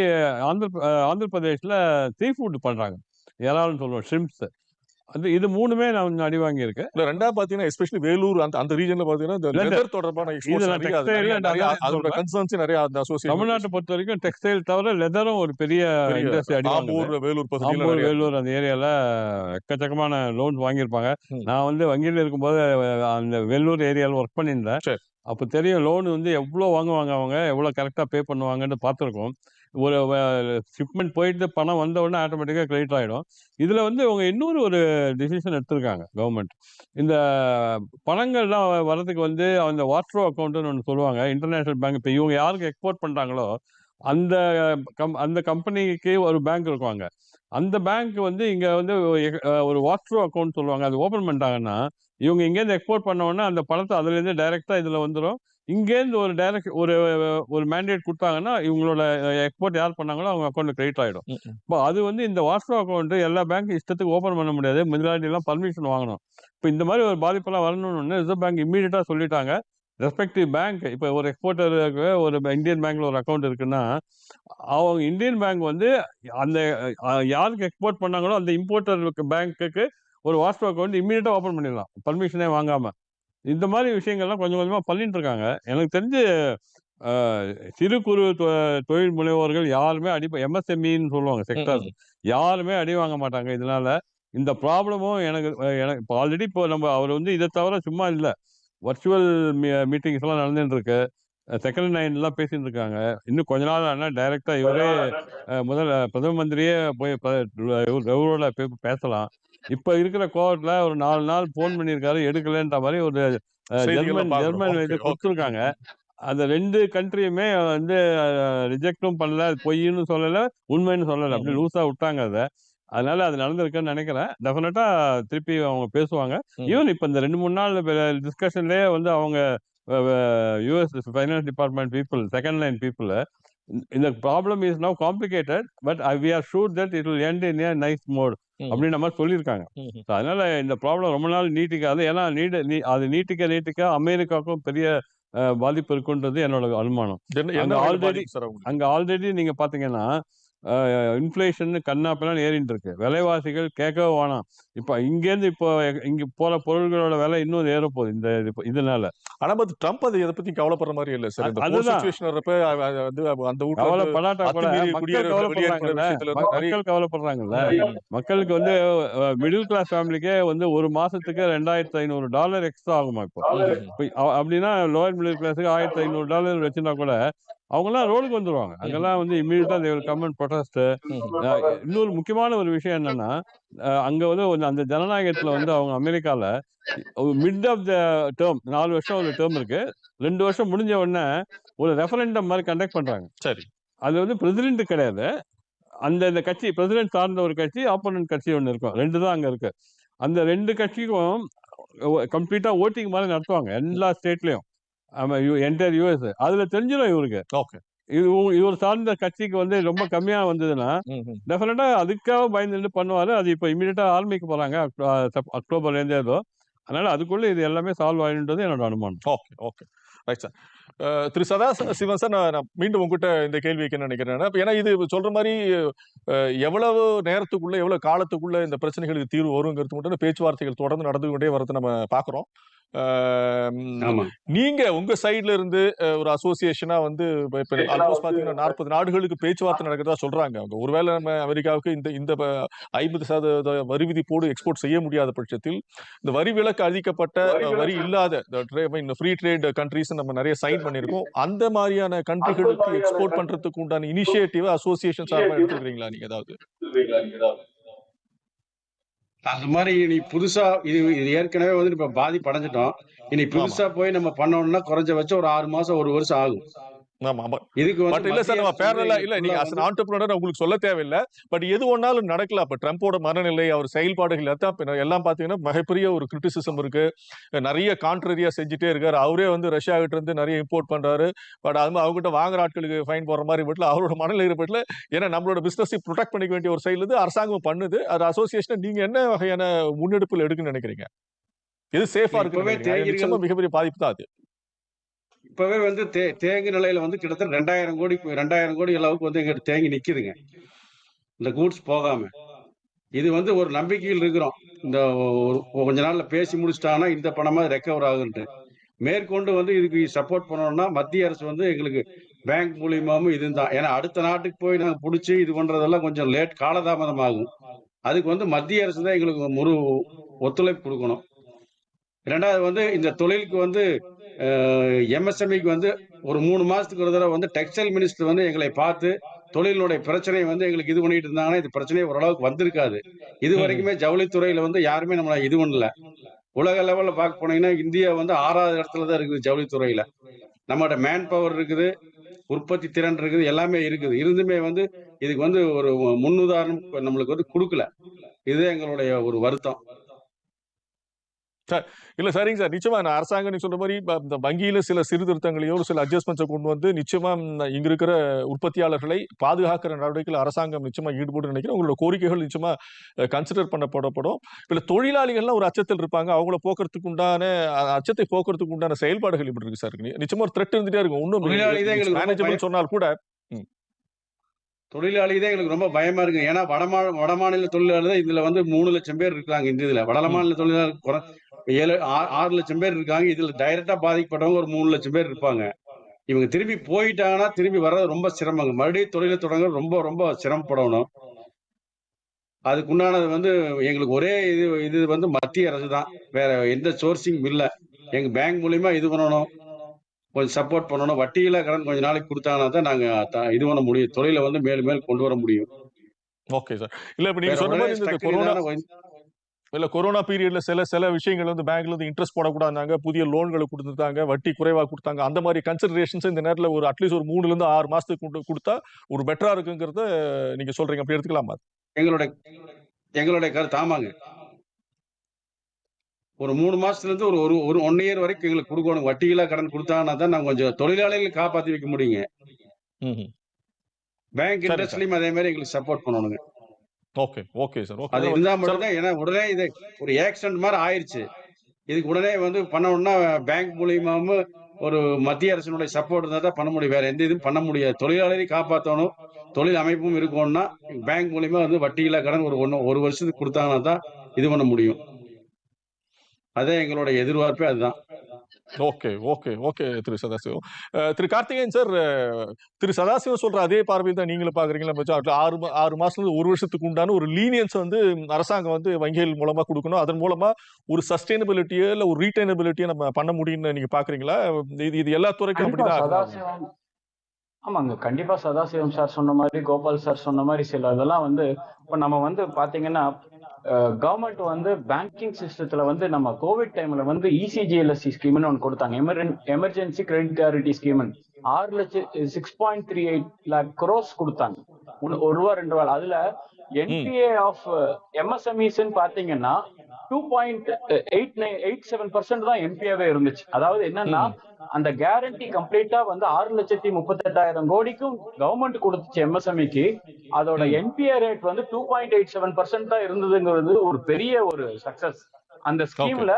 ஆந்திர ஆந்திர பிரதேஷ்ல சீ ஃபுட் பண்றாங்க. இறால்னு சொல்லுவோம். ஷ்ரிம்ப்ஸ் அது இது மூணுமே நான் அடி வாங்கியிருக்கேன். இல்ல ரெண்டா பாத்தீங்கன்னா எஸ்பெஷலி வேலூர் அந்த அந்த ரீஜன்ல பாத்தீங்கன்னா இந்த தொடர்பான அதோட. கன்சர்ன்ஸ் நிறைய அந்த அசோசியேஷன் தமிழ்நாட்டை பொறுத்த வரைக்கும் டெக்ஸ்டைல் தவிர லெதரும் ஒரு பெரிய இண்டஸ்ட்ரி அடி வேலூர் பகுதியில வேலூர் அந்த ஏரியால எக்கச்சக்கமான லோன்ஸ் வாங்கியிருப்பாங்க. நான் வந்து வங்கியில் இருக்கும்போது அந்த வெள்ளூர் ஏரியாவில் ஒர்க் பண்ணியிருந்தேன். அப்போ தெரியும் லோன் வந்து எவ்வளோ வாங்குவாங்க அவங்க எவ்வளோ கரெக்டாக பே பண்ணுவாங்கன்னு பார்த்துருக்கோம். ஒரு ஷிப்மெண்ட் போயிட்டு பணம் வந்த உடனே ஆட்டோமேட்டிக்காக கிரெடிட் ஆகிடும் இதில் வந்து இவங்க இன்னொரு ஒரு டிசிஷன் எடுத்திருக்காங்க கவர்மெண்ட் இந்த பணங்கள்லாம் வர்றதுக்கு வந்து அந்த வாட்ரோ அக்கௌண்ட்டுன்னு ஒன்று சொல்லுவாங்க. இன்டர்நேஷ்னல் பேங்க் இப்போ இவங்க யாருக்கு எக்ஸ்போர்ட் பண்ணுறாங்களோ அந்த கம் அந்த கம்பெனிக்கு ஒரு பேங்க் இருக்குவாங்க. அந்த பேங்க் வந்து இங்கே வந்து ஒரு எ- ஒரு வாட்ரோ அக்கௌண்ட் சொல்லுவாங்க. அது ஓப்பன் பண்ணிட்டாங்கன்னா இவங்க இங்கேருந்து எக்ஸ்போர்ட் பண்ண உடனே அந்த பணத்தை அதுலேருந்து டைரெக்டாக இதில் வந்துடும் இங்கேருந்து ஒரு டைரக்ட் ஒரு ஒரு மேண்டேட் கொடுத்தாங்கன்னா இவங்களோட எக்ஸ்போர்ட் யார் பண்ணாங்களோ அவங்க அக்கௌண்ட்ல கிரெடிட் ஆகிடும். இப்போ அது வந்து இந்த வாட்ரோ அக்கௌண்ட் எல்லா பேங்க் இஷ்டத்துக்கு ஓப்பன் பண்ண முடியாது. முதலாளி எல்லாம் பர்மிஷன் வாங்கணும். இப்போ இந்த மாதிரி ஒரு பாதிப்பெல்லாம் வரணும்னு ரிசர்வ் பேங்க் இம்மீடியட்டாக சொல்லிட்டாங்க. ரெஸ்பெக்டிவ் பேங்க் இப்போ ஒரு எக்ஸ்போர்ட்டருக்கு ஒரு இந்தியன் பேங்க்ல ஒரு அக்கௌண்ட் இருக்குன்னா அவங்க இந்தியன் பேங்க் வந்து அந்த யாருக்கு எக்ஸ்போர்ட் பண்ணாங்களோ அந்த இம்போர்ட்டர் பேங்க்குக்கு ஒரு வாட்ரோ அக்கௌண்ட் இம்மீடியட்டாக ஓப்பன் பண்ணிடலாம். பர்மிஷனே வாங்காம. இந்த மாதிரி விஷயங்கள்லாம் கொஞ்சம் கொஞ்சமாக பண்ணிட்டு இருக்காங்க எனக்கு தெரிஞ்சு சிறு குறு தொ- தொழில் முனைவோர்கள் யாருமே அடி எம்எஸ்எம்இன்னு சொல்லுவாங்க செக்டர்ஸ். யாருமே அடி வாங்க மாட்டாங்க இதனால. இந்த ப்ராப்ளமும் எனக்கு எனக்கு இப்போ ஆல்ரெடி இப்போ நம்ம அவர் வந்து இதை தவிர சும்மா இல்லை. வர்ச்சுவல் மீட்டிங்ஸ் எல்லாம் நடந்துட்டு இருக்கு செகண்ட் நைன்லாம் பேசிட்டு இருக்காங்க இன்னும் கொஞ்ச நாள் ஆனால் டைரக்டா இவரே அஹ், முதல் அஹ், பிரதம மந்திரியே போய் ரெவரோட பேசலாம். இப்ப இருக்கிற கோவத்துல ஒரு நாலு நாள் போன் பண்ணியிருக்காரு எடுக்கலன்ற மாதிரி ஒரு ஜெர்மன். ஜெர்மன் இது. கொடுத்துருக்காங்க அந்த ரெண்டு கண்ட்ரியுமே வந்து ரிஜெக்டும் பண்ணல பொய்ன்னு சொல்லல உண்மைன்னு சொல்லல அப்படி. லூஸா விட்டாங்க அதை அதனால அது நடந்திருக்குன்னு நினைக்கிறேன் டெஃபினட்டா திருப்பி அவங்க பேசுவாங்க. ஈவன் இப்ப இந்த ரெண்டு மூணு நாள் டிஸ்கஷன்லயே வந்து அவங்க US finance department people second line people இந்த problem is now complicated but we are sure that it will end in a nice mode hmm. அப்படின்ற மாதிரி சொல்லியிருக்காங்க. அதனால இந்த ப்ராப்ளம் ரொம்ப நாள் நீட்டிக்காது ஏன்னா நீட நீ அது நீட்டிக்க நீட்டிக்க அமெரிக்காவுக்கும் பெரிய அஹ், பாதிப்பு இருக்குன்றது என்னோட அனுமானம். அவங்களுக்கு? அங்க ஆல்ரெடி நீங்க பாத்தீங்கன்னா இன்ஃப்ளேஷன் கண்ணாப்பெல்லாம் ஏறிட்டு இருக்கு விலைவாசிகள் கேட்கவே வேணாம். இப்போ இங்கேருந்து இப்போ இங்க போற பொருள்களோட விலை இன்னும் ஏற போகுது இந்த இது- இதனால. ஆனா பட் ட்ரம்ப் அதை எதை பத்தி கவலைப்படுற மாதிரி இல்ல சார். வந்து அந்த கவலைப்படாட்டா கூட மக்கள் கவலைப்படுறாங்கல்ல. மக்களுக்கு வந்து மிடில் கிளாஸ் ஃபேமிலிக்கே வந்து ஒரு மாசத்துக்கு ரெண்டாயிரத்தி ஐநூறு டாலர் எக்ஸ்ட்ரா ஆகுமா இப்போ? அப்படின்னா லோயர் மிடில் கிளாஸுக்கு ஆயிரத்தி ஐநூறு டாலர் வச்சிருந்தா கூட அவங்கெல்லாம் ரோடுக்கு வந்துருவாங்க. அங்கெல்லாம் வந்து இம்மீடியட்டா தேவர் கமெண்ட் ப்ரொடெஸ்ட். இன்னொரு முக்கியமான ஒரு விஷயம் என்னன்னா அங்க வந்து அந்த ஜனநாயகத்துல வந்து அவங்க அமெரிக்கால மிட் ஆஃப் த டேர்ம் நாலு வருஷம் ஒரு டேர்ம் இருக்கு. ரெண்டு வருஷம் முடிஞ்ச உடனே ஒரு ரெஃபரண்டம் மாதிரி கண்டக்ட் பண்றாங்க. சரி. அது வந்து பிரசிடென்ட் கிடையாது. அந்த இந்த கட்சி பிரசிடென்ட் சார்ந்த ஒரு கட்சி ஆப்போனன்ட் கட்சி ஒன்று இருக்கும். ரெண்டு தான் அங்க இருக்கு. அந்த ரெண்டு கட்சிக்கும் கம்ப்ளீட்டா ஓட்டிங் மாதிரி நடத்துவாங்க. எல்லா ஸ்டேட்லயும் ஆமா என்டையர் யூஎஸ் அதுல தெரிஞ்சிடும் இவருக்கு. ஓகே இது இவ- இவர் சார்ந்த கட்சிக்கு வந்து ரொம்ப கம்மியா வந்ததுன்னா. டெஃபினட்டா அதுக்காக பயந்துட்டு பண்ணுவாரு. அது இப்போ இமீடியட்டா ஆரம்பிக்க போறாங்க. அக்டோபர்ல இருந்தே ஏதோ. அதனால அதுக்குள்ள இது எல்லாமே சால்வ் ஆயிடுன்றது என்னோட அனுமானம். ஓகே ஓகே ரைட் சார் திரு சதா சிவன் சார் நான் மீண்டும் உங்ககிட்ட இந்த கேள்வி வைக்கணும்னு நினைக்கிறேன் ஏன்னா இது சொல்ற மாதிரி எவ்வளவு நேரத்துக்குள்ள எவ்வளவு காலத்துக்குள்ள இந்த பிரச்சனைகளுக்கு தீர்வு வருங்கிறது மட்டும் பேச்சுவார்த்தைகள் தொடர்ந்து நடந்து கொண்டே வரதை நம்ம பாக்குறோம் நீங்க உங்க சைடுல இருந்து ஒரு அசோசியேஷனா வந்து ஆல்மோஸ்ட் பாத்தீங்கன்னா நாற்பது நாடுகளுக்கு பேச்சுவார்த்தை நடக்கிறதா சொல்றாங்க. அவங்க. ஒருவேளை நம்ம அமெரிக்காவுக்கு இந்த இந்த ஐம்பது சதவீத வரி விதிப்போடு எக்ஸ்போர்ட் செய்ய முடியாத பட்சத்தில் இந்த வரி விலக்கு அளிக்கப்பட்ட அஹ், வரி இல்லாத இந்த ஃப்ரீ ட்ரேட் கண்ட்ரிஸ் நம்ம நிறைய சைன் பண்ணியிருக்கோம். அந்த மாதிரியான கண்ட்ரிகளுக்கு எக்ஸ்போர்ட் பண்றதுக்கு உண்டான இனிஷியேட்டிவ் அசோசியேஷன் சார்பா எடுத்துக்கிறீங்களா நீங்க ஏதாவது? அந்த மாதிரி இனி புதுசா இது இது ஏற்கனவே வந்து இப்ப பாதிப்பு அடைஞ்சிட்டோம் இனி புதுசா போய் நம்ம பண்ணோம்னா குறைஞ்சபட்சம் ஒரு ஆறு மாசம் ஒரு வருஷம் ஆகும். பட் இல்ல சார் நம்ம பேரலா இல்ல நீங்க ஆண்டர்பிரினர் உங்களுக்கு சொல்ல தேவையில்லை. பட் எது ஒன்னாலும் நடக்கலாம் இப்ப ட்ரம்போட மனநிலை அவர் செயல்பாடுகள் எல்லாம் பாத்தீங்கன்னா மிகப்பெரிய ஒரு கிரிட்டிசிசம் இருக்கு. நிறைய கான்ட்ரரியா செஞ்சுட்டே இருக்காரு. அவரே வந்து ரஷ்யா கிட்ட இருந்து நிறைய இம்போர்ட் பண்றாரு. பட் அது அவங்ககிட்ட வாங்குற ஆட்களுக்கு ஃபைன் போடுற மாதிரி வீட்டுல அவரோட மனநிலை இருப்பதுல ஏன்னா நம்மளோட பிசினஸ் ப்ரொடெக்ட் பண்ணிக்க வேண்டிய ஒரு செயல் இது. அரசாங்கம் பண்ணுது. அது அசோசியேஷன் நீங்க என்ன வகையான முன்னெடுப்புல எடுக்குன்னு நினைக்கிறீங்க? எது சேஃபா இருக்கு மிகப்பெரிய பாதிப்பு தான் அது. இப்பவே வந்து தே தேங்கு நிலையில வந்து கிட்டத்தட்ட ரெண்டாயிரம் கோடி ரெண்டாயிரம் கோடி அளவுக்கு வந்து எங்க தேங்கி நிக்குதுங்க. இந்த கூட்ஸ் போகாம. இது வந்து ஒரு நம்பிக்கையில் இருக்கிறோம். இந்த ஒரு கொஞ்ச நாள்ல பேசி முடிச்சிட்டாங்கன்னா இந்த பணமா ரெக்கவர் ஆகுன்ட்டு. மேற்கொண்டு வந்து இதுக்கு சப்போர்ட் பண்ணணும்னா மத்திய அரசு வந்து எங்களுக்கு பேங்க் மூலியமாவும் இதுதான். ஏன்னா அடுத்த நாட்டுக்கு போய் நாங்கள் பிடிச்சி இது பண்றதெல்லாம் கொஞ்சம் லேட் காலதாமதம் ஆகும் அதுக்கு வந்து மத்திய அரசு தான் எங்களுக்கு முழு ஒத்துழைப்பு கொடுக்கணும். ரெண்டாவது வந்து இந்த தொழிலுக்கு வந்து எம்எஸ்எம்இக்கு வந்து ஒரு மூணு மாசத்துக்கு ஒரு தடவை வந்து டெக்ஸ்டைல் மினிஸ்டர் வந்து எங்களை பார்த்து தொழிலுடைய பிரச்சனையை வந்து எங்களுக்கு இது பண்ணிட்டு இருந்தாங்கன்னா இது பிரச்சனையே ஓரளவுக்கு வந்திருக்காது. இது. வரைக்குமே ஜவுளித்துறையில வந்து யாருமே நம்மள இது பண்ணல. உலக லெவல்ல பார்க்க போனீங்கன்னா இந்தியா வந்து ஆறாவது இடத்துல தான் இருக்குது ஜவுளித்துறையில. நம்மளோட மேன் பவர் இருக்குது உற்பத்தி திறன் இருக்குது எல்லாமே இருக்குது. இருந்துமே வந்து இதுக்கு வந்து ஒரு முன்னுதாரணம் நம்மளுக்கு வந்து கொடுக்கல. இது எங்களுடைய ஒரு வருத்தம். இல்ல சரிங்க சார். நிச்சயமா நான் அரசாங்கம் நீங்க சொல்ற மாதிரி இந்த வங்கியில சில சீர்திருத்தங்களையோ சில அட்ஜஸ்ட்மெண்ட்ஸை கொண்டு வந்து நிச்சயமா இங்க இருக்கிற உற்பத்தியாளர்களை பாதுகாக்கிற நடவடிக்கையில் அரசாங்கம் நிச்சயமா ஈடுபடும் நினைக்கிறேன். உங்களோட கோரிக்கைகள் நிச்சயமா கன்சிடர் பண்ணப்படப்படும். இல்ல தொழிலாளிகள்லாம் ஒரு அச்சத்தில் இருப்பாங்க. அவங்கள போக்குறதுக்கு உண்டான அச்சத்தை போக்குறதுக்கு உண்டான செயல்பாடுகள் இப்படி இருக்கு சார். நிச்சயமா ஒரு த்ரெட் இருந்துட்டே இருக்கும். ஒன்றும். சொன்னால் கூட தொழிலாளி தான் எங்களுக்கு ரொம்ப பயமா இருக்கு. ஏன்னா வடமா வடமாநில தொழிலாளி தான் இதுல வந்து மூணு லட்சம் பேர் இருக்காங்க இந்த இதுல. வடமாநில தொழிலாளர் குறை- ஏழு ஆ- ஆறு லட்சம் பேர் இருக்காங்க. இதுல டைரக்டா பாதிக்கப்பட்டவங்க ஒரு மூணு லட்சம் பேர் இருப்பாங்க. இவங்க திரும்பி போயிட்டாங்கன்னா திரும்பி வர்றது ரொம்ப சிரமங்க மறுபடியும் தொழிலை தொடங்க ரொம்ப ரொம்ப சிரமப்படணும். அதுக்குண்டானது வந்து எங்களுக்கு ஒரே இது இது வந்து மத்திய அரசு தான். வேற எந்த சோர்சிங் இல்ல. எங்க பேங்க் மூலியமா இது பண்ணணும். கொஞ்சம் சப்போர்ட் பண்ணணும். வட்டியில கடன் கொஞ்ச நாளைக்கு கொடுத்தாங்கன்னா தான் நாங்க இது பண்ண முடியும். தொழிலை வந்து மேலும் மேலும் கொண்டு வர முடியும். ஓகே சார் இல்ல இப்ப நீங்க சொன்ன மாதிரி இந்த கொரோனா இல்ல கொரோனா பீரியட்ல சில சில விஷயங்கள் வந்து பேங்க்ல இருந்து இன்ட்ரெஸ்ட் போடக்கூடாதுனாங்க புதிய லோன்களை கொடுத்துட்டாங்க வட்டி குறைவா கொடுத்தாங்க. அந்த மாதிரி கன்சிடரேஷன்ஸ் இந்த நேரத்துல ஒரு அட்லீஸ்ட் ஒரு மூணுல இருந்து ஆறு மாசத்துக்கு கொடுத்தா ஒரு பெட்டரா இருக்குங்கிறத நீங்க சொல்றீங்க. அப்படி எடுத்துக்கலாமா? எங்களுடைய எங்களுடைய கருத்து. ஆமாங்க. ஒரு மூணு மாசத்துல இருந்து ஒரு ஒரு ஒரு ஒன் இயர் வரைக்கும் எங்களுக்கு கொடுக்கணும். வட்டியில்லா கடன் கொடுத்தாங்கன்னா தான் நாங்க கொஞ்சம் தொழிலாளிகளை காப்பாத்தி வைக்க முடியுங்க. பேங்க் சரி, இண்டஸ்ட்ரியும் அதே மாதிரி எங்களுக்கு சப்போர்ட் பண்ணணுங்க. ஓகே ஓகே சார் அது இருந்தா மட்டும்தான் ஏன்னா உடனே இது ஒரு ஆக்சிடென்ட் மாதிரி ஆயிருச்சு. இதுக்கு உடனே வந்து பண்ணணும்னா பேங்க் மூலியமாவும் ஒரு மத்திய அரசினுடைய சப்போர்ட் இருந்தா தான் பண்ண முடியும். வேற எந்த இதுவும் பண்ண முடியாது. தொழிலாளரையும் காப்பாற்றணும். தொழில் அமைப்பும் இருக்கணும்னா பேங்க் மூலியமா வந்து வட்டியில்லா கடன் ஒரு ஒன்று ஒரு வருஷத்துக்கு கொடுத்தாங்கன்னா தான் இது பண்ண முடியும். அதே எங்களோட எதிர்பார்ப்பே அதுதான். ஓகே ஓகே ஓகே திரு சதாசிவம். அஹ், திரு கார்த்திகேயன் சார் திரு சதாசிவம் சொல்ற அதே பார்வையில் தான் நீங்களும் பாக்குறீங்களா ஆறு ஆறு மாசத்துல ஒரு வருஷத்துக்கு உண்டான ஒரு லீனியன்ஸ் வந்து அரசாங்கம் வந்து வங்கிகள் மூலமா கொடுக்கணும். அதன் மூலமா ஒரு சஸ்டைனபிலிட்டியோ இல்ல ஒரு ரீடைனபிலிட்டியோ நம்ம பண்ண முடியும்னு நீங்க பாக்குறீங்களா இது இது எல்லா துறைக்கும் அப்படிதான் ஆமாங்க கண்டிப்பா சதாசிவம் சார் சொன்ன மாதிரி கோபால் சார் சொன்ன மாதிரி சில இதெல்லாம் வந்து இப்ப நம்ம வந்து பாத்தீங்கன்னா கவர்மெண்ட் வந்து பேங்கிங் சிஸ்டத்துல வந்து நம்ம கோவிட் டைம்ல வந்து இசிஜிஎல்எஸ்சி ஸ்கீம்னு ஒன்று கொடுத்தாங்க. எமர்ஜென்சி கிரெடிட் கேரிட்டி ஸ்கீம் ஆறு லட்சம் six point three eight lakh crores கொடுத்தாங்க. ஒரு ரூபா ரெண்டு ரூபா அதுல என்பிஏ ஆஃப் எம்எஸ்எம்இஸ் பாத்தீங்கன்னா two point eight nine eight seven percent தான் என்பிஏவே இருந்துச்சு. அதாவது என்னன்னா அந்த கேரண்டி கம்ப்ளீட்டா வந்து ஆறு லட்சத்தி முப்பத்தெட்டாயிரம் கோடிக்கும் கவர்மெண்ட் கொடுத்துச்சு எம்எஸ்எம்இக்கு அதோட என்பிஏ ரேட் வந்து two point eight seven percent தான் இருந்ததுங்கிறது ஒரு பெரிய ஒரு சக்சஸ் அந்த ஸ்கீம்ல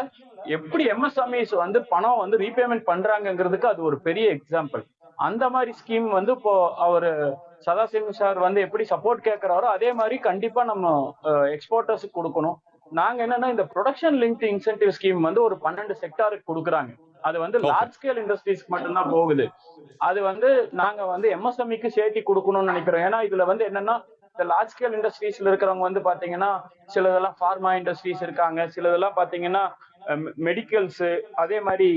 எப்படி எம்எஸ்எம்இஸ் வந்து பணம் வந்து ரீபேமெண்ட் பண்றாங்கங்கிறதுக்கு அது ஒரு பெரிய எக்ஸாம்பிள் அந்த மாதிரி ஸ்கீம் வந்து இப்போ அவரு சதாசிவம் சார் வந்து எப்படி சப்போர்ட் கேட்கிறாரோ அதே மாதிரி கண்டிப்பா நம்ம எக்ஸ்போர்ட்டர்ஸுக்கு கொடுக்கணும். நாங்க என்னன்னா இந்த ப்ரொடக்ஷன் லிங்க் இன்சென்டிவ் ஸ்கீம் வந்து ஒரு பன்னெண்டு செக்டாருக்கு கொடுக்குறாங்க. அது வந்து. லார்ஜ் ஸ்கேல் இண்டஸ்ட்ரீஸ்க்கு மட்டும்தான் போகுது. அது வந்து நாங்க வந்து எம்எஸ்எம்இக்கு சேர்த்தி கொடுக்கணும்னு நினைக்கிறோம். ஏன்னா இதுல வந்து என்னன்னா இந்த லார்ஜ் ஸ்கேல் இண்டஸ்ட்ரீஸ்ல இருக்கிறவங்க வந்து பாத்தீங்கன்னா சிலதெல்லாம் ஃபார்மா இண்டஸ்ட்ரீஸ் இருக்காங்க. சிலதெல்லாம் பாத்தீங்கன்னா மெடிக்கல்ஸ் அதே மாதிரி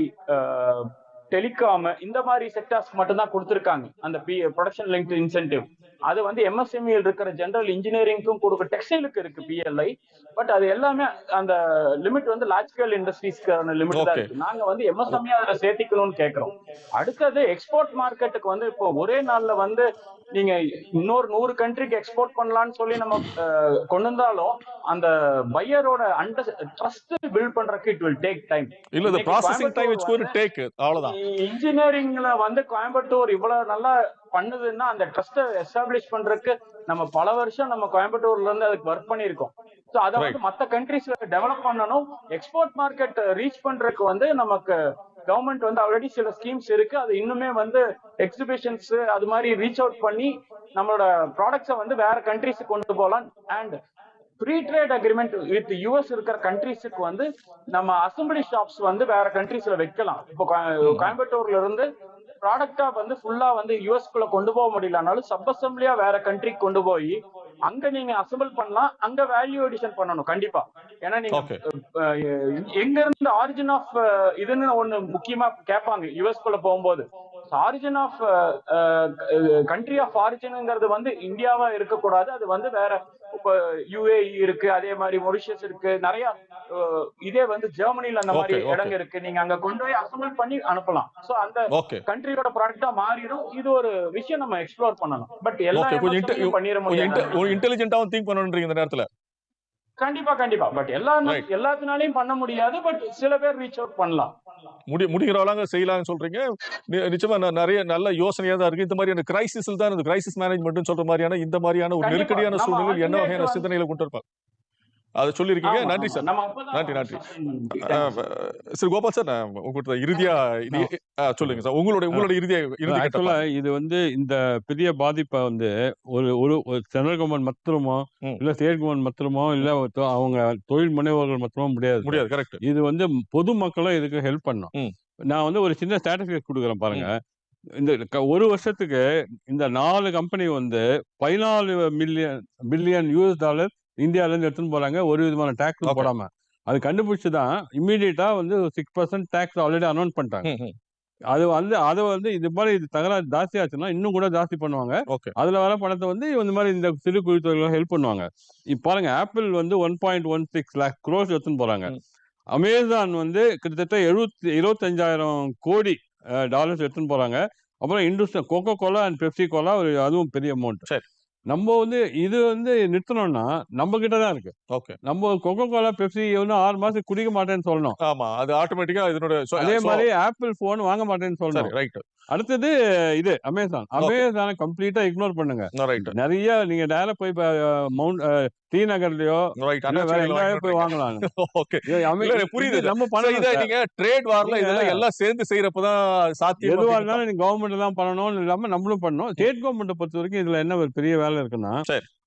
டெலிகாம் இந்த மாதிரி செக்டார்ஸ் மட்டும் தான் கொடுத்துருக்காங்க. அந்த பி ப்ரொடக்ஷன் லிங்க் இன்சென்டிவ் அது வந்து எம்எஸ்எம்இ இருக்கிற ஜெனரல் இன்ஜினியரிங்க்கும் கொடுக்க டெக்ஸ்டைலுக்கு இருக்கு பிஎல்ஐ பட் அது எல்லாமே அந்த லிமிட் வந்து லார்ஜ் ஸ்கேல் இண்டஸ்ட்ரீஸ்க்கான லிமிட் தான். இருக்கு. நாங்க வந்து எம்எஸ்எம்இ அதில் சேர்த்திக்கணும்னு கேட்கிறோம். அடுத்தது எக்ஸ்போர்ட் மார்க்கெட்டுக்கு வந்து இப்போ ஒரே நாள்ல வந்து நீங்க இன்னொரு நூறு கண்ட்ரிக்கு எக்ஸ்போர்ட் பண்ணலாம்னு சொல்லி நம்ம கொண்டு வந்தாலும் அந்த பையரோட அண்டர் ட்ரஸ்ட் பில்ட் பண்றதுக்கு இட் வில் டேக் டைம் இல்ல processing time it's going take அவ்வளவுதான். இன்ஜினியரிங்ல வந்து கோயம்புத்தூர் இவ்வளவு நல்லா பண்ணுதுன்னா அந்த ட்ரஸ்ட எஸ்டாப்ளிஷ் பண்றதுக்கு நம்ம பல வருஷம் நம்ம கோயம்புத்தூர்ல இருந்து அதுக்கு ஒர்க் பண்ணிருக்கோம் சோ அதை வந்து மத்த கண்ட்ரீஸ்ல டெவலப் பண்ணணும். எக்ஸ்போர்ட் மார்க்கெட் ரீச் பண்றதுக்கு வந்து நமக்கு கவர்மெண்ட் வந்து ஆல்ரெடி சில ஸ்கீம்ஸ் இருக்கு. அது இன்னுமே வந்து எக்ஸிபிஷன்ஸ் அது மாதிரி ரீச் அவுட் பண்ணி நம்மளோட ப்ராடக்ட்ஸை வந்து வேற கண்ட்ரீஸுக்கு கொண்டு போகலாம். And free trade agreement with US இருக்கிற கண்ட்ரீஸுக்கு வந்து நம்ம அசம்பிளி ஷாப்ஸ் வந்து வேற கண்ட்ரீஸ்ல வைக்கலாம். இப்போ கோய- கோயம்புத்தூர்ல இருந்து ப்ராடக்டா வந்து ஃபுல்லா வந்து யூஎஸ் குள்ள கொண்டு போக முடியலனாலும் சப் அசம்பிளியா வேற கண்ட்ரிக்கு கொண்டு போய் அங்க நீங்க அசம்பிள் பண்ணலாம். அங்க வேல்யூ எடிஷன் பண்ணணும். கண்டிப்பா. ஏன்னா நீங்க எங்க இருந்து ஆரிஜின் ஆஃப் இதுன்னு ஒண்ணு முக்கியமா கேட்பாங்க யூஎஸ் குள்ள போகும்போது. ஆரிஜின் ஆஃப் கண்ட்ரி ஆஃப் ஆரிஜினுங்கிறது வந்து இந்தியாவா இருக்கக்கூடாது. அது வந்து வேற இப்ப யுஏஇ இருக்கு அதே மாதிரி மொரிஷியஸ் இருக்கு நிறைய இதே வந்து ஜெர்மனில அந்த மாதிரி. இடங்க இருக்கு. நீங்க அங்க கொண்டு போய் அசம்பிள் பண்ணி அனுப்பலாம். சோ அந்த கண்ட்ரியோட ப்ராடக்டா மாறிடும். இது ஒரு விஷயம் நம்ம எக்ஸ்ப்ளோர் பண்ணணும் பட் எல்லா Okay, கொஞ்சம் MSME யும் பண்ணிட முடியாது. இன்டெலிஜென்ட்டாவும் திங்க் பண்ணணுன்றீங்க இந்த நேரத்துல. கண்டிப்பா கண்டிப்பா பட் எல்லா. எல்லாத்தினாலையும் பண்ண முடியாது பட் சில பேர் ரீச் அவுட் பண்ணலாம் முடி முடிகிறவளாங்க செய்யலாம்னு சொல்றீங்க நிச்சயமா நிறைய நல்ல யோசனையா தான் இருக்கு இந்த மாதிரியான கிரைசிஸில் தான் இந்த கிரைசிஸ் மேனேஜ்மெண்ட் சொல்ற மாதிரியான இந்த மாதிரியான ஒரு. நெருக்கடியான சூழ்நிலையில் என்ன வகையான சிந்தனையில கொண்டு இருப்பாங்க அதை சொல்லியிருக்கீங்க. நன்றி. சார். நன்றி, நன்றி. திரு கோபால் சார் நான் உங்கள்கிட்ட இறுதியா சொல்லுங்க சார். உங்களுடைய உங்களுடைய இறுதியா ஆக்சுவலா இது வந்து இந்த பெரிய பாதிப்பை வந்து ஒரு ஒரு சென்ட்ரல் கவர்மெண்ட் மாத்திரமோ. இல்ல ஸ்டேட் கவர்மெண்ட் மாத்திரமோ இல்ல அவங்க தொழில் முனைவோர்கள் மாத்திரமோ முடியாது முடியாது கரெக்ட். இது வந்து பொதுமக்களும் இதுக்கு ஹெல்ப் பண்ணும். நான் வந்து ஒரு சின்ன ஸ்டாட்டிஸ்டிக்ஸ் கொடுக்குறேன் பாருங்க. இந்த ஒரு வருஷத்துக்கு இந்த நாலு கம்பெனி வந்து பதினாலு மில்லியன் பில்லியன் யூஎஸ் டாலர் இந்தியால இருந்து எடுத்துன்னு போறாங்க. ஒரு விதமான டேக்ஸ் Okay. போடாம. அது கண்டுபிடிச்சு தான் இம்மீடியட்டா வந்து six percent tax already announce பண்ணிட்டாங்க. அது வந்து அதை வந்து இது மாதிரி இது தகராறு ஜாஸ்தி ஆச்சுன்னா இன்னும் கூட ஜாஸ்தி பண்ணுவாங்க. அதுல வர பணத்தை வந்து இந்த மாதிரி இந்த சிறு குழு தொழில்கள் ஹெல்ப் பண்ணுவாங்க. இப்ப பாருங்க ஆப்பிள் வந்து one point one six lakh crores எடுத்துன்னு போறாங்க. அமேசான் வந்து கிட்டத்தட்ட எழுபத்தி இருபத்தஞ்சாயிரம் கோடி டாலர்ஸ் எடுத்துன்னு போறாங்க. அப்புறம் industry Coca Cola and Pepsi Cola ஒரு அதுவும் பெரிய அமௌண்ட் சரி. நம்ம வந்து இது வந்து நிறுத்தணும்னா நம்ம கிட்ட தான் இருக்கு. ஓகே நம்ம கொக்கோ கோலா பெப்சி வந்து ஆறு மாசத்துக்கு குடிக்க மாட்டேன்னு சொல்லணும். ஆமா அது ஆட்டோமேட்டிக்கா இதனோட அதே மாதிரி ஆப்பிள் போன் வாங்க மாட்டேன்னு சொல்லணும். ரைட் அடுத்தது இது அமேசான் அமேசானை கம்ப்ளீட்டா இக்னோர் பண்ணுங்க. நிறைய நீங்க டேரக்ட் போய் மவுண்ட் டி நகர்லயோ போய் வாங்கலாம் ஓகே <laughs> புரியுது. நம்ம இத பண்ணணும் நீங்க ட்ரேட் வார்ல இதெல்லாம் எல்லாம் சேர்ந்து செய்யறப்பதான் சாத்தியம் எதுவா இருந்தாலும் கவர்மெண்ட் தான் பண்ணணும்னு இல்லாம நம்மளும் பண்ணணும். ஸ்டேட் கவர்மெண்ட் பொறுத்த வரைக்கும் இதுல என்ன ஒரு பெரிய வேலை இருக்குன்னா.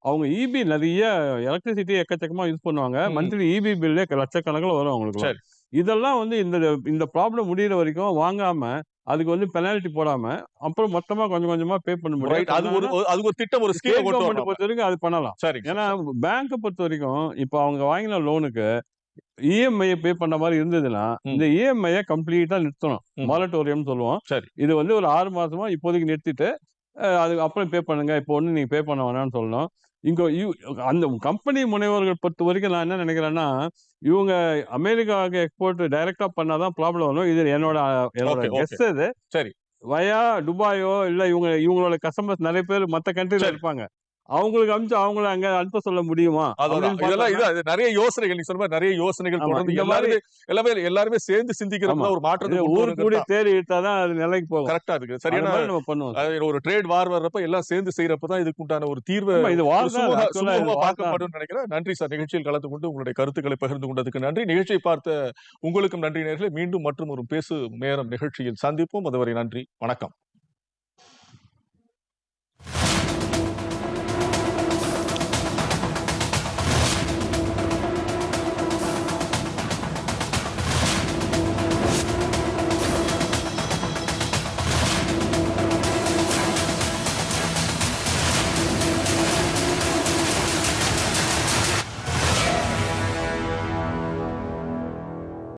அவங்க இபி நிறைய எலக்ட்ரிசிட்டி எக்கச்சக்கமா யூஸ் பண்ணுவாங்க. மந்த்லி இபி பில்லே லட்சக்கணக்கில் வரும் அவங்களுக்கு. இதெல்லாம் வந்து இந்த இந்த ப்ராப்ளம் முடியிற வரைக்கும் வாங்காம அதுக்கு வந்து பெனால்டி போடாம அப்புறம் மொத்தமா கொஞ்சம் கொஞ்சமா பே பண்ண ரைட் அது ஒரு முடியும் அது ஒரு திட்டம் ஒரு ஸ்கீம் கவர்மெண்ட் பொறுத்த வரைக்கும் அது பண்ணலாம். சரி ஏன்னா பேங்க்கை பொறுத்த வரைக்கும் இப்போ அவங்க வாங்கின லோனுக்கு இஎம்ஐ பே பண்ண மாதிரி இருந்ததுன்னா. இந்த இஎம்ஐயை கம்ப்ளீட்டா நிறுத்தணும். மாலட்டோரியம் சொல்லுவோம். சரி. இது வந்து ஒரு ஆறு மாசமா இப்போதைக்கு நிறுத்திட்டு அதுக்கு அப்புறம் பே பண்ணுங்க. இப்போ ஒண்ணு நீங்க பே பண்ண வேணாம்னு சொல்லணும். இங்க யூ- அந்த கம்பெனி முனைவோர்கள் பொறுத்த வரைக்கும் நான் என்ன நினைக்கிறேன்னா இவங்க அமெரிக்காவுக்கு எக்ஸ்போர்ட் டைரக்டா பண்ணாதான் ப்ராப்ளம் வரும் இது என்னோட என்னோட. கெஸ் இது சரி. வயா துபாயோ இல்ல இவங்க இவங்களோட கஸ்டமர்ஸ் நிறைய பேர் மத்த கண்ட்ரில. இருப்பாங்க அவங்களுக்கு அனுப்பிச்சு அவங்கள அங்க அனுப்ப சொல்ல முடியுமா? இதெல்லாம் இது நிறைய யோசனைகள் நீ சொன்ன மாதிரி நிறைய யோசனைகள் தொடர்ந்து எல்லாருமே எல்லாமே எல்லாருமே சேர்ந்து சிந்திக்கிறப்ப ஆமா. ஒரு மாற்றத்தை ஊர் கூடி தேடி இழுத்தாதான் அது நிலைக்கு போகும். கரெக்டா இருக்கு சரியான நம்ம பண்ணுவோம் ஒரு ட்ரேட் வார் வர்றப்ப எல்லாம் சேர்ந்து செய்யறப்பதான் இதுக்கு உண்டான ஒரு தீர்வை இது. பார்க்கப்படும் நினைக்கிறேன். நன்றி சார். நிகழ்ச்சியில் கலந்து கொண்டு உங்களுடைய கருத்துக்களை பகிர்ந்து கொண்டதுக்கு நன்றி. நிகழ்ச்சியை பார்த்த உங்களுக்கும் நன்றி நேர்களே மீண்டும் மற்றும் ஒரு பேசு நேரம் நிகழ்ச்சியில் சந்திப்போம். அதுவரை நன்றி வணக்கம்.